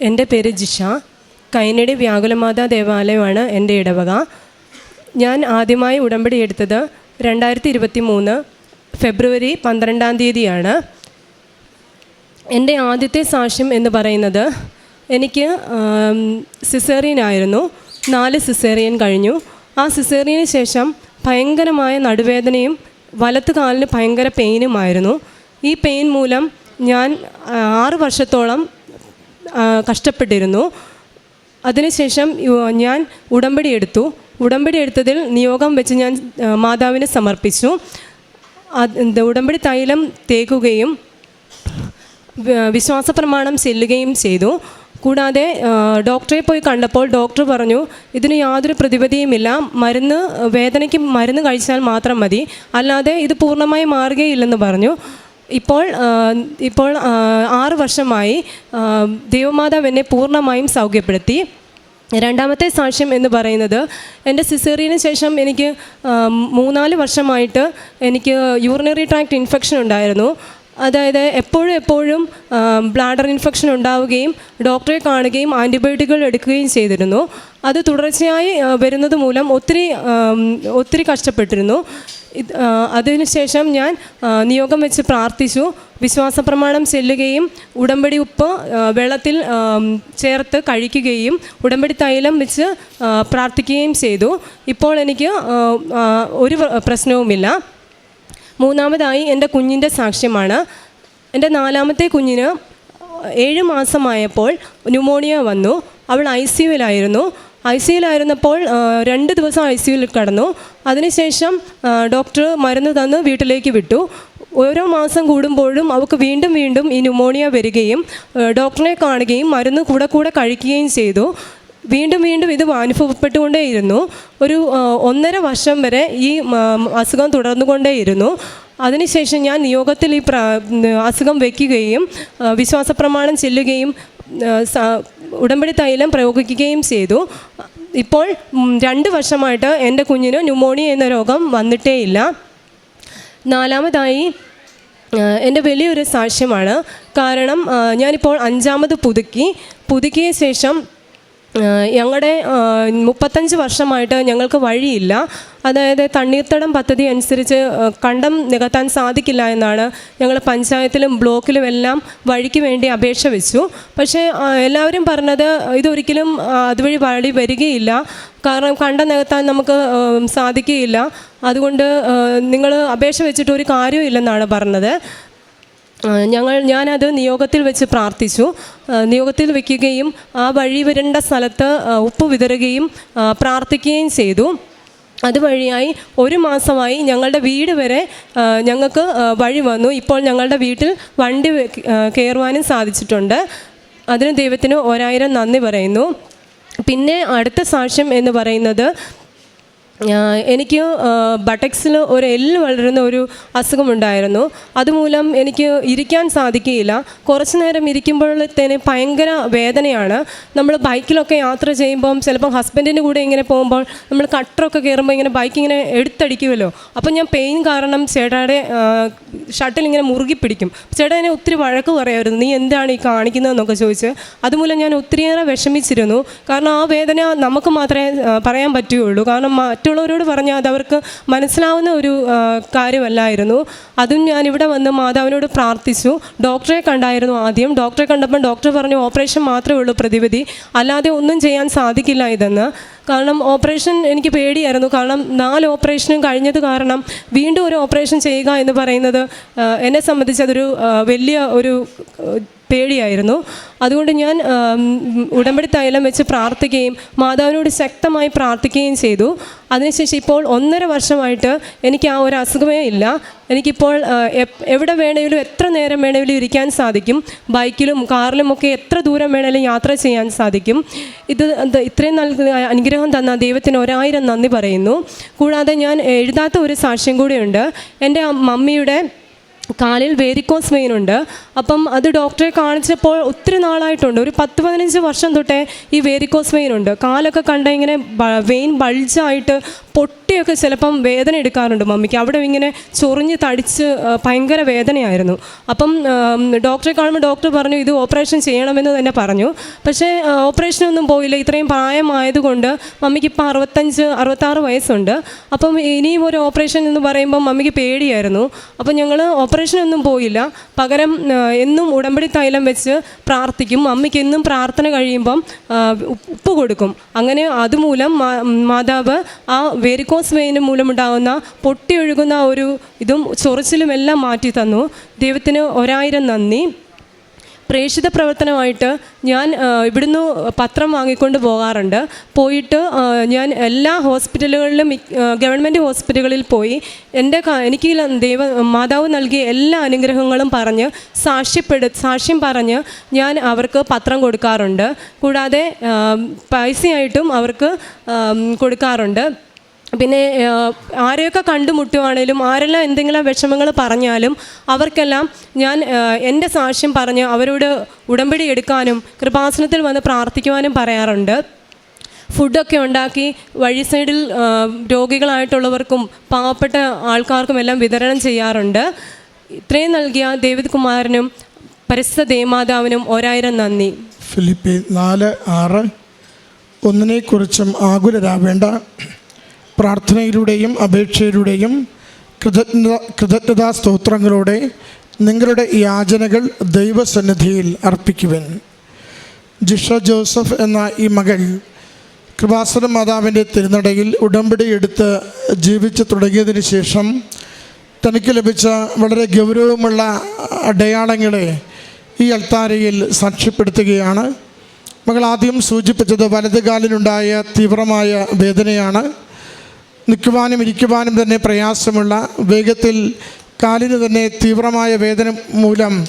എന്റെ പേര് ജിഷ. കൈനടി വ്യാകുലമാതാ ദേവാലയമാണ് എന്റെ ഇടവക. ഞാൻ ആദ്യമായി ഉടമ്പടി എടുത്തത് രണ്ടായിരത്തി ഇരുപത്തി മൂന്ന് ഫെബ്രുവരി പന്ത്രണ്ടാം തീയതിയാണ്. എന്റെ ആദ്യത്തെ സാക്ഷ്യം എന്ന് പറയുന്നത് എനിക്ക് സിസേറിയൻ ആയിരുന്നു നാല് സിസേറിയൻ കഴിഞ്ഞു. ആ സിസേറിയന് ശേഷം ഭയങ്കരമായ നടുവേദനയും വലത്ത് കാലിന് ഭയങ്കര പെയിനുമായിരുന്നു ഈ പെയിൻ മൂലം ഞാൻ ആറ് വർഷത്തോളം കഷ്ടപ്പെട്ടിരുന്നു. അതിനുശേഷം ഞാൻ ഉടമ്പടി എടുത്തു. ഉടമ്പടി എടുത്തതിൽ നിയോഗം വെച്ച് ഞാൻ മാതാവിനെ സമർപ്പിച്ചു. ഉടമ്പടി തൈലം തേക്കുകയും വിശ്വാസ പ്രമാണം ചെല്ലുകയും ചെയ്തു. കൂടാതെ ഡോക്ടറെ പോയി കണ്ടപ്പോൾ ഡോക്ടർ പറഞ്ഞു ഇതിന് യാതൊരു പ്രതിവിധിയുമില്ല. മരുന്ന് വേദനയ്ക്ക് മരുന്ന് കഴിച്ചാൽ മാത്രം മതി. അല്ലാതെ ഇത് പൂർണമായി മാറുകയില്ലെന്ന് പറഞ്ഞു. ഇപ്പോൾ ഇപ്പോൾ ആറു വർഷമായി ദേവമാതാവ് എന്നെ പൂർണമായും സൗഖ്യപ്പെടുത്തി. രണ്ടാമത്തെ സാക്ഷ്യം എന്ന് പറയുന്നത് എന്റെ സിസേറിയന് ശേഷം എനിക്ക് മൂന്നാൽ വർഷമായിട്ട് എനിക്ക് യൂറിനറി ട്രാക്ട് ഇൻഫെക്ഷൻ ഉണ്ടായിരുന്നു. അതായത് എപ്പോഴും എപ്പോഴും ബ്ലാഡർ ഇൻഫെക്ഷൻ ഉണ്ടാവുകയും ഡോക്ടറെ കാണുകയും ആന്റിബയോട്ടിക്കുകൾ എടുക്കുകയും ചെയ്തിരുന്നു. അത് തുടർച്ചയായി വരുന്നത് മൂലം ഒത്തിരി ഒത്തിരി കഷ്ടപ്പെട്ടിരുന്നു. ഇത് അതിനുശേഷം ഞാൻ നിയോഗം വെച്ച് പ്രാർത്ഥിച്ചു. വിശ്വാസ പ്രമാണം ചെല്ലുകയും ഉടമ്പടി ഉപ്പ് വെള്ളത്തിൽ ചേർത്ത് കഴിക്കുകയും ഉടമ്പടി തൈലം വെച്ച് പ്രാർത്ഥിക്കുകയും ചെയ്തു. ഇപ്പോൾ എനിക്ക് ഒരു പ്രശ്നവുമില്ല. മൂന്നാമതായി എന്റെ കുഞ്ഞിന്റെ സാക്ഷ്യമാണ്. എന്റെ നാലാമത്തെ കുഞ്ഞിന് ഏഴ് മാസമായപ്പോൾ ന്യൂമോണിയ വന്നു. അവൾ ഐ സി യുവിലായിരുന്നു. ഐ സി യുവിലായിരുന്നപ്പോൾ രണ്ട് ദിവസം ഐ സിയിൽ കടന്നു. അതിനുശേഷം ഡോക്ടർ മരുന്ന് തന്ന് വീട്ടിലേക്ക് വിട്ടു. ഓരോ മാസം കൂടുമ്പോഴും അവൾക്ക് വീണ്ടും വീണ്ടും ഈ ന്യൂമോണിയ വരികയും ഡോക്ടറിനെ ഡോക്ടറെ കാണുകയും മരുന്ന് കൂടെ കൂടെ കഴിക്കുകയും ചെയ്തു. വീണ്ടും വീണ്ടും ഇത് അനുഭവപ്പെട്ടുകൊണ്ടേയിരുന്നു. ഒരു ഒന്നര വർഷം വരെ ഈ അസുഖം തുടർന്നുകൊണ്ടേയിരുന്നു. അതിനുശേഷം ഞാൻ നിയോഗത്തിൽ ഈ അസുഖം വയ്ക്കുകയും വിശ്വാസപ്രമാണം വിശ്വാസ പ്രമാണം ചെല്ലുകയും ഉടമ്പടി തൈലം പ്രയോഗിക്കുകയും ചെയ്തു. ഇപ്പോൾ രണ്ട് വർഷമായിട്ട് എന്റെ കുഞ്ഞിന് ന്യൂമോണിയ എന്ന രോഗം വന്നിട്ടേയില്ല. നാലാമതായി എന്റെ വലിയൊരു സാക്ഷ്യമാണ്. കാരണം ഞാനിപ്പോൾ അഞ്ചാമത് പുതുക്കി. പുതുക്കിയ ശേഷം ഞങ്ങളുടെ മുപ്പത്തഞ്ച് വർഷമായിട്ട് ഞങ്ങൾക്ക് വഴിയില്ല. അതായത് തണ്ണീർത്തടം പദ്ധതി അനുസരിച്ച് കണ്ടം നികത്താൻ സാധിക്കില്ല എന്നാണ് ഞങ്ങൾ പഞ്ചായത്തിലും ബ്ലോക്കിലും എല്ലാം വഴിക്ക് വേണ്ടി അപേക്ഷ വെച്ചു. പക്ഷേ എല്ലാവരും പറഞ്ഞത് ഇതൊരിക്കലും അതുവഴി വഴി വരികയില്ല. കാരണം കണ്ടം നികത്താൻ നമുക്ക് സാധിക്കുകയില്ല. അതുകൊണ്ട് നിങ്ങൾ അപേക്ഷ വെച്ചിട്ട് ഒരു കാര്യമില്ലെന്നാണ് പറഞ്ഞത്. ഞങ്ങൾ ഞാനത് നിയോഗത്തിൽ വെച്ച് പ്രാർത്ഥിച്ചു. നിയോഗത്തിൽ വയ്ക്കുകയും ആ വഴി വരേണ്ട സ്ഥലത്ത് ഉപ്പ് വിതറുകയും പ്രാർത്ഥിക്കുകയും ചെയ്തു. അതുവഴിയായി ഒരു മാസമായി ഞങ്ങളുടെ വീട് വരെ ഞങ്ങൾക്ക് വഴി വന്നു. ഇപ്പോൾ ഞങ്ങളുടെ വീട്ടിൽ വണ്ടി കയറുവാനും സാധിച്ചിട്ടുണ്ട്. അതിന് ദൈവത്തിന് ഒരായിരം നന്ദി പറയുന്നു. പിന്നെ അടുത്ത സാക്ഷ്യം എന്ന് പറയുന്നത് എനിക്ക് ബട്ടക്സിന് ഒരു എല്ല് വളരുന്ന ഒരു അസുഖമുണ്ടായിരുന്നു. അതുമൂലം എനിക്ക് ഇരിക്കാൻ സാധിക്കുകയില്ല. കുറച്ച് നേരം ഇരിക്കുമ്പോഴത്തേന് ഭയങ്കര വേദനയാണ്. നമ്മൾ ബൈക്കിലൊക്കെ യാത്ര ചെയ്യുമ്പം ചിലപ്പം ഹസ്ബൻഡിന്റെ കൂടെ ഇങ്ങനെ പോകുമ്പോൾ നമ്മൾ കട്ടറൊക്കെ കയറുമ്പോൾ ഇങ്ങനെ ബൈക്ക് ഇങ്ങനെ എടുത്തടിക്കുമല്ലോ. അപ്പം ഞാൻ പെയിൻ കാരണം ചേട്ടായുടെ ഷട്ടിൽ ഇങ്ങനെ മുറുകി പിടിക്കും. ചേട്ടാ എന്നെ ഒത്തിരി വഴക്ക് പറയായിരുന്നു. നീ എന്താണ് ഈ കാണിക്കുന്നതെന്നൊക്കെ ചോദിച്ച്. അതുമൂലം ഞാൻ ഒത്തിരിയേറെ വിഷമിച്ചിരുന്നു. കാരണം ആ വേദന നമുക്ക് മാത്രമേ പറയാൻ പറ്റുകയുള്ളൂ. കാരണം മറ്റുള്ളവരോട് പറഞ്ഞാൽ അത് അവർക്ക് മനസ്സിലാവുന്ന ഒരു കാര്യമല്ലായിരുന്നു. അതും ഞാൻ ഇവിടെ വന്ന് മാതാവിനോട് പ്രാർത്ഥിച്ചു. ഡോക്ടറെ കണ്ടായിരുന്നു ആദ്യം. ഡോക്ടറെ കണ്ടപ്പോൾ ഡോക്ടർ പറഞ്ഞു ഓപ്പറേഷൻ മാത്രമേ ഉള്ളൂ പ്രതിവിധി. അല്ലാതെ ഒന്നും ചെയ്യാൻ സാധിക്കില്ല ഇതെന്ന്. കാരണം ഓപ്പറേഷൻ എനിക്ക് പേടിയായിരുന്നു. കാരണം നാല് ഓപ്പറേഷനും കഴിഞ്ഞത് കാരണം വീണ്ടും ഒരു ഓപ്പറേഷൻ ചെയ്യുക എന്ന് പറയുന്നത് എന്നെ സംബന്ധിച്ച് അതൊരു വലിയ ഒരു പേടിയായിരുന്നു. അതുകൊണ്ട് ഞാൻ ഉടമ്പടി തൈലം വെച്ച് പ്രാർത്ഥിക്കുകയും മാതാവിനോട് ശക്തമായി പ്രാർത്ഥിക്കുകയും ചെയ്തു. അതിനുശേഷം ഇപ്പോൾ ഒന്നര വർഷമായിട്ട് എനിക്ക് ആ ഒരു അസുഖമേ ഇല്ല. എനിക്കിപ്പോൾ എവിടെ വേണമെങ്കിലും എത്ര നേരം വേണമെങ്കിലും ഇരിക്കാൻ സാധിക്കും. ബൈക്കിലും കാറിലും ഒക്കെ എത്ര ദൂരം വേണമെങ്കിലും യാത്ര ചെയ്യാൻ സാധിക്കും. ഇത് ഇത് ഇത്രയും നല്ല അനുഗ്രഹം തന്ന ദൈവത്തിന് ഒരായിരം നന്ദി പറയുന്നു. കൂടാതെ ഞാൻ എഴുതാത്ത ഒരു സാക്ഷ്യം കൂടിയുണ്ട്. എന്റെ മമ്മിയുടെ കാലിൽ വേരിക്കോസ് വെയിൻ ഉണ്ട്. അപ്പം അത് ഡോക്ടറെ കാണിച്ചപ്പോൾ ഒത്തിരി നാളായിട്ടുണ്ട്. ഒരു പത്ത് പതിനഞ്ച് വർഷം തൊട്ടേ ഈ വേരിക്കോസ് വെയിൻ ഉണ്ട്. കാലൊക്കെ കണ്ട ഇങ്ങനെ വെയിൻ ബൾജായിട്ട് പൊട്ടിയൊക്കെ ചിലപ്പം വേദന എടുക്കാറുണ്ട് മമ്മിക്ക്. അവിടെ ഇങ്ങനെ ചൊറിഞ്ഞ് തടിച്ച് ഭയങ്കര വേദനയായിരുന്നു. അപ്പം ഡോക്ടറെ കാണുമ്പോൾ ഡോക്ടർ പറഞ്ഞു ഇത് ഓപ്പറേഷൻ ചെയ്യണമെന്ന് തന്നെ പറഞ്ഞു. പക്ഷേ ഓപ്പറേഷനൊന്നും പോയില്ല. ഇത്രയും പ്രായമായതുകൊണ്ട് മമ്മിക്ക് ഇപ്പോൾ അറുപത്തഞ്ച് അറുപത്താറ് വയസ്സുണ്ട്. അപ്പം ഇനിയും ഒരു ഓപ്പറേഷൻ എന്ന് പറയുമ്പോൾ മമ്മിക്ക് പേടിയായിരുന്നു. അപ്പം ഞങ്ങൾ ഓപ്പറേഷനൊന്നും പോയില്ല. പകരം എന്നും ഉടമ്പടി തൈലം വെച്ച് പ്രാർത്ഥിക്കും. മമ്മിക്ക് എന്നും പ്രാർത്ഥന കഴിയുമ്പം ഉപ്പ് കൊടുക്കും. അങ്ങനെ അതുമൂലം മാതാവ് ആ വെരിക്കോസ് വെയിന് മൂലമുണ്ടാകുന്ന പൊട്ടിയൊഴുകുന്ന ഒരു ഇതും ചൊറിച്ചിലും എല്ലാം മാറ്റി തന്നു. ദൈവത്തിന് ഒരായിരം നന്ദി. പ്രേക്ഷിത പ്രവർത്തനമായിട്ട് ഞാൻ ഇവിടുന്ന് പത്രം വാങ്ങിക്കൊണ്ട് പോകാറുണ്ട്. പോയിട്ട് ഞാൻ എല്ലാ ഹോസ്പിറ്റലുകളിലും ഗവൺമെന്റ് ഹോസ്പിറ്റലുകളിൽ പോയി എന്റെ എനിക്ക് ദൈവ മാതാവ് നൽകിയ എല്ലാ അനുഗ്രഹങ്ങളും പറഞ്ഞ് സാക്ഷ്യപ്പെടു സാക്ഷ്യം പറഞ്ഞ് ഞാൻ അവർക്ക് പത്രം കൊടുക്കാറുണ്ട്. കൂടാതെ പൈസയായിട്ടും അവർക്ക് കൊടുക്കാറുണ്ട്. പിന്നെ ആരെയൊക്കെ കണ്ടുമുട്ടുവാണേലും ആരെല്ലാം എന്തെങ്കിലും വിഷമങ്ങൾ പറഞ്ഞാലും അവർക്കെല്ലാം ഞാൻ എന്റെ സാക്ഷ്യം പറഞ്ഞ് അവരോട് ഉടമ്പടി എടുക്കാനും കൃപാസനത്തിൽ വന്ന് പ്രാർത്ഥിക്കുവാനും പറയാറുണ്ട്. ഫുഡൊക്കെ ഉണ്ടാക്കി വഴി സൈഡിൽ രോഗികളായിട്ടുള്ളവർക്കും പാവപ്പെട്ട ആൾക്കാർക്കും എല്ലാം വിതരണം ചെയ്യാറുണ്ട്. ഇത്രയും നൽകിയ ദേവിത് കുമാരനും പരിസ്ഥ ദേവമാതാവിനും ഒരായിരം നന്ദി. ഫിലിപ്പി നാല് ആറ്. ഒന്നിനെക്കുറിച്ചും ആകുലരാവേണ്ട. പ്രാർത്ഥനയിലൂടെയും അപേക്ഷയിലൂടെയും കൃതജ്ഞത കൃതജ്ഞതാ സ്തോത്രങ്ങളോടെ നിങ്ങളുടെ യാചനകൾ ദൈവസന്നിധിയിൽ അർപ്പിക്കുവൻ. ജിഷ ജോസഫ് എന്ന ഈ മകൾ കൃപാസന മാതാവിന്റെ തിരുനടയിൽ ഉടമ്പടി എടുത്ത് ജീവിച്ചു തുടങ്ങിയതിന് ശേഷം തനിക്ക് ലഭിച്ച വളരെ ഗൗരവമുള്ള അടയാളങ്ങളെ ഈ അൽത്താരയിൽ സാക്ഷ്യപ്പെടുത്തുകയാണ്. മകൾ ആദ്യം സൂചിപ്പിച്ചത് വലതുകാലിനുണ്ടായ തീവ്രമായ വേദനയാണ്. നിൽക്കുവാനും ഇരിക്കുവാനും തന്നെ പ്രയാസമുള്ള വേഗത്തിൽ കാലിന് തന്നെ തീവ്രമായ വേദന മൂലം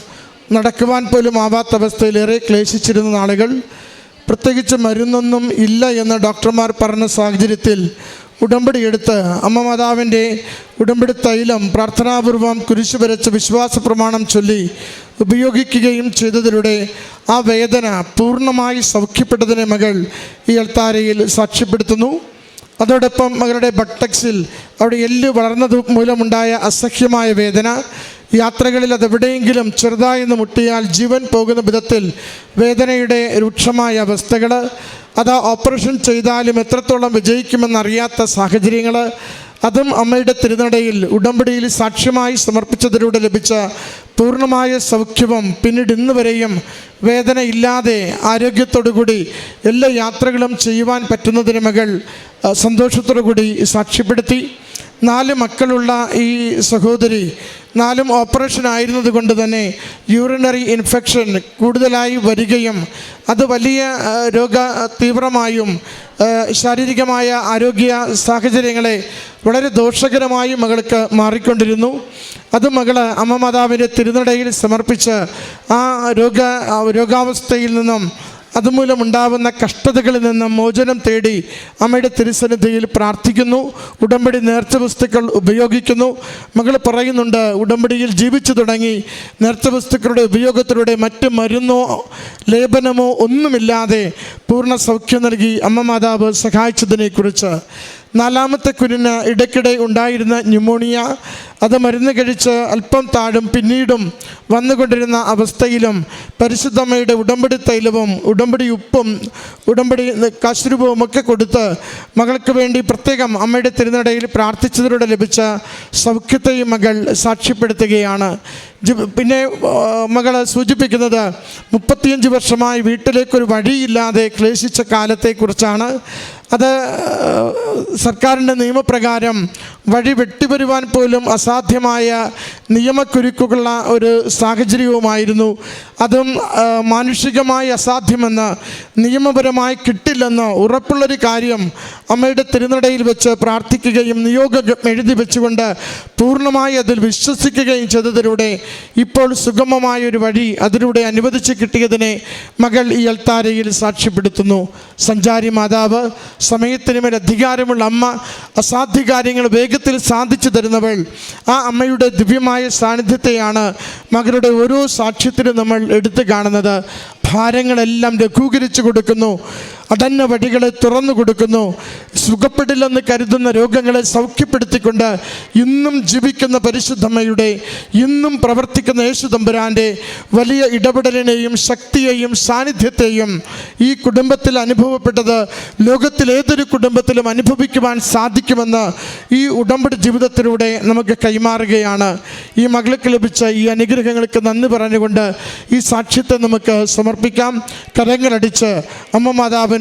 നടക്കുവാൻ പോലും ആവാത്ത അവസ്ഥയിലേറെ ക്ലേശിച്ചിരുന്ന നാളുകൾ. പ്രത്യേകിച്ച് മരുന്നൊന്നും ഇല്ല എന്ന് ഡോക്ടർമാർ പറഞ്ഞ സാഹചര്യത്തിൽ ഉടമ്പടി എടുത്ത് അമ്മ മാതാവിന്റെ ഉടമ്പടി തൈലം പ്രാർത്ഥനാപൂർവം കുരിശു വരച്ച് വിശ്വാസ പ്രമാണം ചൊല്ലി ഉപയോഗിക്കുകയും ചെയ്തതിലൂടെ ആ വേദന പൂർണമായി സൗഖ്യപ്പെട്ടതിനെ മകൾ ഈ അൾത്താരയിൽ സാക്ഷ്യപ്പെടുത്തുന്നു. അതോടൊപ്പം മകളുടെ ബട്ടക്സിൽ അവിടെ എല്ല് വളർന്നത് മൂലമുണ്ടായ അസഹ്യമായ വേദന. യാത്രകളിൽ അതെവിടെയെങ്കിലും ചെറുതായെന്ന് മുട്ടിയാൽ ജീവൻ പോകുന്ന വിധത്തിൽ വേദനയുടെ രൂക്ഷമായ അവസ്ഥകൾ അത് ഓപ്പറേഷൻ ചെയ്താലും എത്രത്തോളം വിജയിക്കുമെന്നറിയാത്ത സാഹചര്യങ്ങൾ അതും അമ്മയുടെ തിരുനടയിൽ ഉടമ്പടിയിൽ സാക്ഷ്യമായി സമർപ്പിച്ചതിലൂടെ ലഭിച്ച പൂർണമായ സൗഖ്യവും പിന്നീട് ഇന്ന് വരെയും വേദനയില്ലാതെ ആരോഗ്യത്തോടുകൂടി എല്ലാ യാത്രകളും ചെയ്യുവാൻ പറ്റുന്നതിന് മകൾ സന്തോഷത്തോടുകൂടി സന്തോഷത്തോടു കൂടി സാക്ഷ്യപ്പെടുത്തി. നാല് മക്കളുള്ള ഈ സഹോദരി നാലും ഓപ്പറേഷൻ ആയിരുന്നത് കൊണ്ട് തന്നെ യൂറിനറി ഇൻഫെക്ഷൻ കൂടുതലായി വരികയും അത് വലിയ രോഗ തീവ്രമായും ശാരീരികമായ ആരോഗ്യ സാഹചര്യങ്ങളെ വളരെ ദോഷകരമായി മകൾക്ക് മാറിക്കൊണ്ടിരുന്നു. അത് മകൾ അമ്മ മാതാവിന്റെ തിരുനടയിൽ സമർപ്പിച്ച് ആ രോഗ രോഗാവസ്ഥയിൽ നിന്നും അതുമൂലമുണ്ടാവുന്ന കഷ്ടതകളിൽ നിന്ന് മോചനം തേടി അമ്മയുടെ തിരുസന്നിധിയിൽ പ്രാർത്ഥിക്കുന്നു. ഉടമ്പടി നേർച്ച വസ്തുക്കൾ ഉപയോഗിക്കുന്നു. മകൾ പറയുന്നുണ്ട് ഉടമ്പടിയിൽ ജീവിച്ചു തുടങ്ങി. നേർച്ച വസ്തുക്കളുടെ ഉപയോഗത്തിലൂടെ മറ്റ് മരുന്നോ ലേപനമോ ഒന്നുമില്ലാതെ പൂർണ സൗഖ്യം നൽകി അമ്മ മാതാവ് സഹായിച്ചതിനെക്കുറിച്ച്. നാലാമത്തെ കുഞ്ഞിന് ഇടയ്ക്കിടെ ഉണ്ടായിരുന്ന ന്യൂമോണിയ അത് മരുന്ന് കഴിച്ച് അല്പം താഴും പിന്നീടും വന്നുകൊണ്ടിരുന്ന അവസ്ഥയിലും പരിശുദ്ധമ്മയുടെ ഉടമ്പടി തൈലവും ഉടമ്പടി ഉപ്പും ഉടമ്പടി കശുരൂപവും ഒക്കെ കൊടുത്ത് മകൾക്ക് വേണ്ടി പ്രത്യേകം അമ്മയുടെ തിരുനടയിൽ പ്രാർത്ഥിച്ചതിലൂടെ ലഭിച്ച സൗഖ്യത്തെയും മകൾ സാക്ഷ്യപ്പെടുത്തുകയാണ്. പിന്നെ മകൾ സൂചിപ്പിക്കുന്നത് മുപ്പത്തിയഞ്ച് വർഷമായി വീട്ടിലേക്കൊരു വഴിയില്ലാതെ ക്ലേശിച്ച കാലത്തെക്കുറിച്ചാണ്. അത് സർക്കാരിന്റെ നിയമപ്രകാരം വഴി വെട്ടിവരുവാൻ പോലും അസാധ്യമായ നിയമക്കുരുക്കുള്ള ഒരു സാഹചര്യവുമായിരുന്നു. അതും മാനുഷികമായി അസാധ്യമെന്ന് നിയമപരമായി കിട്ടില്ലെന്ന് ഉറപ്പുള്ളൊരു കാര്യം അമ്മയുടെ തിരുനടയിൽ വെച്ച് പ്രാർത്ഥിക്കുകയും നിയോഗം എഴുതി വെച്ചുകൊണ്ട് പൂർണമായി അതിൽ വിശ്വസിക്കുകയും ചെയ്തതിലൂടെ ഇപ്പോൾ സുഗമമായ ഒരു വഴി അതിലൂടെ അനുവദിച്ച് കിട്ടിയതിനെ മകൾ ഈ അൽത്താരയിൽ സാക്ഷ്യപ്പെടുത്തുന്നു. സഞ്ചാരി മാതാവ് സമയത്തിന് മേൽ അധികാരമുള്ള അമ്മ അസാധ്യ കാര്യങ്ങൾ വേഗത്തിൽ സാധിച്ചു തരുന്നവൾ ആ അമ്മയുടെ ദിവ്യമായ സാന്നിധ്യത്തെയാണ് മകളുടെ ഓരോ സാക്ഷ്യത്തിനും നമ്മൾ എടുത്തു കാണുന്നത്. ഭാരങ്ങളെല്ലാം ലഘൂകരിച്ചു കൊടുക്കുന്നു. അടഞ്ഞ വഴികളെ തുറന്നു കൊടുക്കുന്നു. സുഖപ്പെടില്ലെന്ന് കരുതുന്ന രോഗങ്ങളെ സൗഖ്യപ്പെടുത്തിക്കൊണ്ട് ഇന്നും ജീവിക്കുന്ന പരിശുദ്ധമ്മയുടെ ഇന്നും പ്രവർത്തിക്കുന്ന യേശു തമ്പുരാന്റെ വലിയ ഇടപെടലിനെയും ശക്തിയെയും സാന്നിധ്യത്തെയും ഈ കുടുംബത്തിൽ അനുഭവപ്പെട്ടത് ലോകത്തിലേതൊരു കുടുംബത്തിലും അനുഭവിക്കുവാൻ സാധിക്കുമെന്ന് ഈ ഉടമ്പടി ജീവിതത്തിലൂടെ നമുക്ക് കൈമാറുകയാണ്. ഈ മകൾക്ക് ലഭിച്ച ഈ അനുഗ്രഹങ്ങൾക്ക് നന്ദി പറഞ്ഞുകൊണ്ട് ഈ സാക്ഷ്യത്തെ നമുക്ക് സമർപ്പിക്കാം. കരങ്ങളടിച്ച് അമ്മ മാതാവിനും